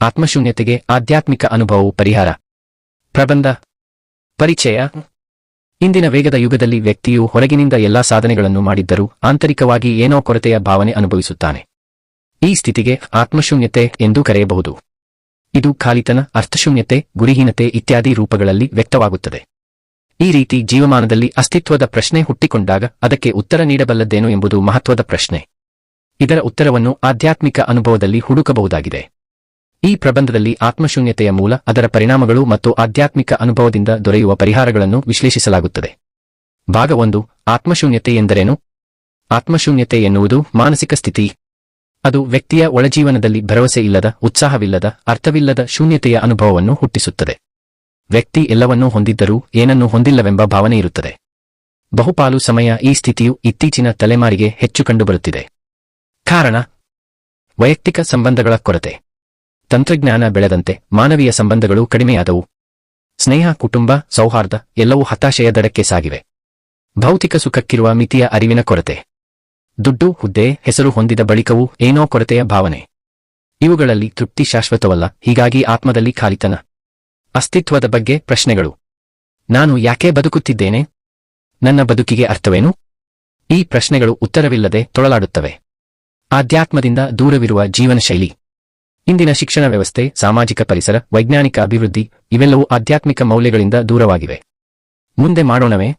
ಆತ್ಮಶೂನ್ಯತೆಗೆ ಆಧ್ಯಾತ್ಮಿಕ ಅನುಭವವು ಪರಿಹಾರ. ಪ್ರಬಂಧ. ಪರಿಚಯ. ಇಂದಿನ ವೇಗದ ಯುಗದಲ್ಲಿ ವ್ಯಕ್ತಿಯು ಹೊರಗಿನಿಂದ ಎಲ್ಲಾ ಸಾಧನೆಗಳನ್ನು ಮಾಡಿದ್ದರೂ ಆಂತರಿಕವಾಗಿ ಏನೋ ಕೊರತೆಯ ಭಾವನೆ ಅನುಭವಿಸುತ್ತಾನೆ. ಈ ಸ್ಥಿತಿಗೆ ಆತ್ಮಶೂನ್ಯತೆ ಎಂದು ಕರೆಯಬಹುದು. ಇದು ಖಾಲಿತನ, ಅರ್ಥಶೂನ್ಯತೆ, ಗುರಿಹೀನತೆ ಇತ್ಯಾದಿ ರೂಪಗಳಲ್ಲಿ ವ್ಯಕ್ತವಾಗುತ್ತದೆ. ಈ ರೀತಿ ಜೀವಮಾನದಲ್ಲಿ ಅಸ್ತಿತ್ವದ ಪ್ರಶ್ನೆ ಹುಟ್ಟಿಕೊಂಡಾಗ ಅದಕ್ಕೆ ಉತ್ತರ ನೀಡಬಲ್ಲದ್ದೇನು ಎಂಬುದು ಮಹತ್ವದ ಪ್ರಶ್ನೆ. ಇದರ ಉತ್ತರವನ್ನು ಆಧ್ಯಾತ್ಮಿಕ ಅನುಭವದಲ್ಲಿ ಹುಡುಕಬಹುದಾಗಿದೆ. ಈ ಪ್ರಬಂಧದಲ್ಲಿ ಆತ್ಮಶೂನ್ಯತೆಯ ಮೂಲ, ಅದರ ಪರಿಣಾಮಗಳು ಮತ್ತು ಆಧ್ಯಾತ್ಮಿಕ ಅನುಭವದಿಂದ ದೊರೆಯುವ ಪರಿಹಾರಗಳನ್ನು ವಿಶ್ಲೇಷಿಸಲಾಗುತ್ತದೆ. ಭಾಗ ಒಂದು, ಆತ್ಮಶೂನ್ಯತೆ ಎಂದರೇನು? ಆತ್ಮಶೂನ್ಯತೆ ಎನ್ನುವುದು ಮಾನಸಿಕ ಸ್ಥಿತಿ. ಅದು ವ್ಯಕ್ತಿಯ ಒಳಜೀವನದಲ್ಲಿ ಭರವಸೆ ಇಲ್ಲದ, ಉತ್ಸಾಹವಿಲ್ಲದ, ಅರ್ಥವಿಲ್ಲದ ಶೂನ್ಯತೆಯ ಅನುಭವವನ್ನು ಹುಟ್ಟಿಸುತ್ತದೆ. ವ್ಯಕ್ತಿ ಎಲ್ಲವನ್ನೂ ಹೊಂದಿದ್ದರೂ ಏನನ್ನೂ ಹೊಂದಿಲ್ಲವೆಂಬ ಭಾವನೆ ಇರುತ್ತದೆ. ಬಹುಪಾಲು ಸಮಯ ಈ ಸ್ಥಿತಿಯು ಇತ್ತೀಚಿನ ತಲೆಮಾರಿಗೆ ಹೆಚ್ಚು ಕಂಡುಬರುತ್ತಿದೆ. ಕಾರಣ, ವೈಯಕ್ತಿಕ ಸಂಬಂಧಗಳ ಕೊರತೆ. ತಂತ್ರಜ್ಞಾನ ಬೆಳೆದಂತೆ ಮಾನವೀಯ ಸಂಬಂಧಗಳು ಕಡಿಮೆಯಾದವು. ಸ್ನೇಹ, ಕುಟುಂಬ, ಸೌಹಾರ್ದ ಎಲ್ಲವೂ ಹತಾಶೆಯ ದಡಕ್ಕೆ ಸಾಗಿವೆ. ಭೌತಿಕ ಸುಖಕ್ಕಿರುವ ಮಿತಿಯ ಅರಿವಿನ ಕೊರತೆ. ದುಡ್ಡು, ಹುದ್ದೆ, ಹೆಸರು ಹೊಂದಿದ ಬಳಿಕವೂ ಏನೋ ಕೊರತೆಯ ಭಾವನೆ. ಇವುಗಳಲ್ಲಿ ತೃಪ್ತಿ ಶಾಶ್ವತವಲ್ಲ, ಹೀಗಾಗಿ ಆತ್ಮದಲ್ಲಿ ಖಾಲಿತನ. ಅಸ್ತಿತ್ವದ ಬಗ್ಗೆ ಪ್ರಶ್ನೆಗಳು. ನಾನು ಯಾಕೆ ಬದುಕುತ್ತಿದ್ದೇನೆ? ನನ್ನ ಬದುಕಿಗೆ ಅರ್ಥವೇನು? ಈ ಪ್ರಶ್ನೆಗಳು ಉತ್ತರವಿಲ್ಲದೆ ತೊಳಲಾಡುತ್ತವೆ. ಆಧ್ಯಾತ್ಮದಿಂದ ದೂರವಿರುವ ಜೀವನ ಶೈಲಿ ಇಂದಿನ ಶಿಕ್ಷಣ ವ್ಯವಸ್ಥೆ, ಸಾಮಾಜಿಕ ಪರಿಸರ, ವೈಜ್ಞಾನಿಕ ಅಭಿವೃದ್ಧಿ ಇವೆಲ್ಲವೂ ಆಧ್ಯಾತ್ಮಿಕ ಮೌಲ್ಯಗಳಿಂದ ದೂರವಾಗಿವೆ. ಮುಂದೆ ಮಾಡೋಣವೇ?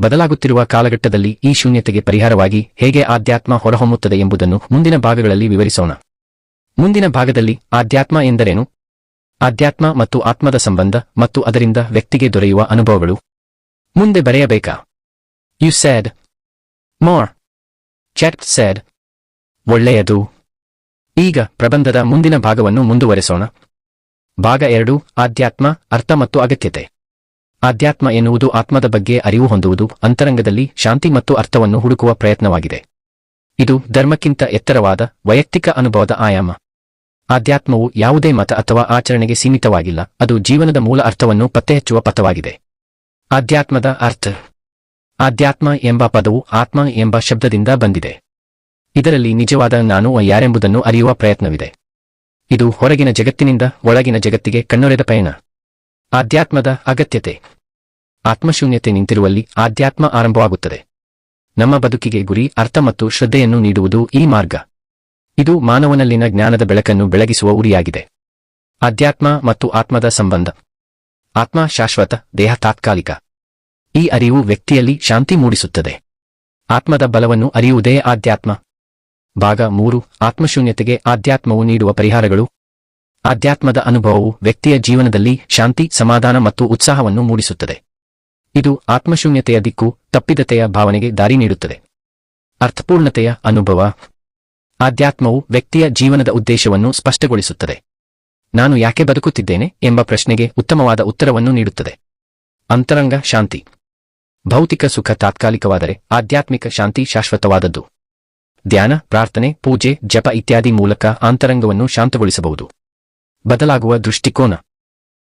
ಬದಲಾಗುತ್ತಿರುವ ಕಾಲಘಟ್ಟದಲ್ಲಿ ಈ ಶೂನ್ಯತೆಗೆ ಪರಿಹಾರವಾಗಿ ಹೇಗೆ ಆಧ್ಯಾತ್ಮ ಹೊರಹೊಮ್ಮುತ್ತದೆ ಎಂಬುದನ್ನು ಮುಂದಿನ ಭಾಗಗಳಲ್ಲಿ ವಿವರಿಸೋಣ. ಮುಂದಿನ ಭಾಗದಲ್ಲಿ ಆಧ್ಯಾತ್ಮ ಎಂದರೇನು? ಆಧ್ಯಾತ್ಮ ಮತ್ತು ಆತ್ಮದ ಸಂಬಂಧ ಮತ್ತು ಅದರಿಂದ ವ್ಯಕ್ತಿಗೆ ದೊರೆಯುವ ಅನುಭವಗಳು. ಮುಂದೆ ಬರೆಯಬೇಕಾ? You sad more Chhath sad ಒಳ್ಳೆಯದು. ಈಗ ಪ್ರಬಂಧದ ಮುಂದಿನ ಭಾಗವನ್ನು ಮುಂದುವರೆಸೋಣ. ಭಾಗ ಎರಡು, ಆಧ್ಯಾತ್ಮ, ಅರ್ಥ ಮತ್ತು ಅಗತ್ಯತೆ. ಆಧ್ಯಾತ್ಮ ಎನ್ನುವುದು ಆತ್ಮದ ಬಗ್ಗೆ ಅರಿವು ಹೊಂದುವುದು, ಅಂತರಂಗದಲ್ಲಿ ಶಾಂತಿ ಮತ್ತು ಅರ್ಥವನ್ನು ಹುಡುಕುವ ಪ್ರಯತ್ನವಾಗಿದೆ. ಇದು ಧರ್ಮಕ್ಕಿಂತ ಎತ್ತರವಾದ, ವೈಯಕ್ತಿಕ ಅನುಭವದ ಆಯಾಮ. ಆಧ್ಯಾತ್ಮವು ಯಾವುದೇ ಮತ ಅಥವಾ ಆಚರಣೆಗೆ ಸೀಮಿತವಾಗಿಲ್ಲ, ಅದು ಜೀವನದ ಮೂಲ ಅರ್ಥವನ್ನು ಪತ್ತೆಹಚ್ಚುವ ಪಥವಾಗಿದೆ. ಆಧ್ಯಾತ್ಮದ ಅರ್ಥ. ಆಧ್ಯಾತ್ಮ ಎಂಬ ಪದವು ಆತ್ಮ ಎಂಬ ಶಬ್ದದಿಂದ ಬಂದಿದೆ. ಇದರಲ್ಲಿ ನಿಜವಾದ ನಾನು ಯಾರೆಂಬುದನ್ನು ಅರಿಯುವ ಪ್ರಯತ್ನವಿದೆ. ಇದು ಹೊರಗಿನ ಜಗತ್ತಿನಿಂದ ಒಳಗಿನ ಜಗತ್ತಿಗೆ ಕಣ್ಣೊರೆದ ಪಯಣ. ಆಧ್ಯಾತ್ಮದ ಅಗತ್ಯತೆ. ಆತ್ಮಶೂನ್ಯತೆ ನಿಂತಿರುವಲ್ಲಿ ಆಧ್ಯಾತ್ಮ ಆರಂಭವಾಗುತ್ತದೆ. ನಮ್ಮ ಬದುಕಿಗೆ ಗುರಿ, ಅರ್ಥ ಮತ್ತು ಶ್ರದ್ಧೆಯನ್ನು ನೀಡುವುದು ಈ ಮಾರ್ಗ. ಇದು ಮಾನವನಲ್ಲಿನ ಜ್ಞಾನದ ಬೆಳಕನ್ನು ಬೆಳಗಿಸುವ ಉರಿಯಾಗಿದೆ. ಆಧ್ಯಾತ್ಮ ಮತ್ತು ಆತ್ಮದ ಸಂಬಂಧ. ಆತ್ಮ ಶಾಶ್ವತ, ದೇಹ ತಾತ್ಕಾಲಿಕ. ಈ ಅರಿವು ವ್ಯಕ್ತಿಯಲ್ಲಿ ಶಾಂತಿ ಮೂಡಿಸುತ್ತದೆ. ಆತ್ಮದ ಬಲವನ್ನು ಅರಿಯುವುದೇ ಆಧ್ಯಾತ್ಮ. ಭಾಗ ಮೂರು, ಆತ್ಮಶೂನ್ಯತೆಗೆ ಆಧ್ಯಾತ್ಮವು ನೀಡುವ ಪರಿಹಾರಗಳು. ಆಧ್ಯಾತ್ಮದ ಅನುಭವವು ವ್ಯಕ್ತಿಯ ಜೀವನದಲ್ಲಿ ಶಾಂತಿ, ಸಮಾಧಾನ ಮತ್ತು ಉತ್ಸಾಹವನ್ನು ಮೂಡಿಸುತ್ತದೆ. ಇದು ಆತ್ಮಶೂನ್ಯತೆಯ ದಿಕ್ಕು, ತಪ್ಪಿದತೆಯ ಭಾವನೆಗೆ ದಾರಿ ನೀಡುತ್ತದೆ. ಅರ್ಥಪೂರ್ಣತೆಯ ಅನುಭವ. ಆಧ್ಯಾತ್ಮವು ವ್ಯಕ್ತಿಯ ಜೀವನದ ಉದ್ದೇಶವನ್ನು ಸ್ಪಷ್ಟಗೊಳಿಸುತ್ತದೆ. ನಾನು ಯಾಕೆ ಬದುಕುತ್ತಿದ್ದೇನೆ ಎಂಬ ಪ್ರಶ್ನೆಗೆ ಉತ್ತಮವಾದ ಉತ್ತರವನ್ನು ನೀಡುತ್ತದೆ. ಅಂತರಂಗ ಶಾಂತಿ. ಭೌತಿಕ ಸುಖ ತಾತ್ಕಾಲಿಕವಾದರೆ ಆಧ್ಯಾತ್ಮಿಕ ಶಾಂತಿ ಶಾಶ್ವತವಾದದ್ದು. ಧ್ಯಾನ ಪ್ರಾರ್ಥನೆ ಪೂಜೆ ಜಪ ಇತ್ಯಾದಿ ಮೂಲಕ ಅಂತರಂಗವನ್ನು ಶಾಂತಗೊಳಿಸಬಹುದು. ಬದಲಾಗುವ ದೃಷ್ಟಿಕೋನ.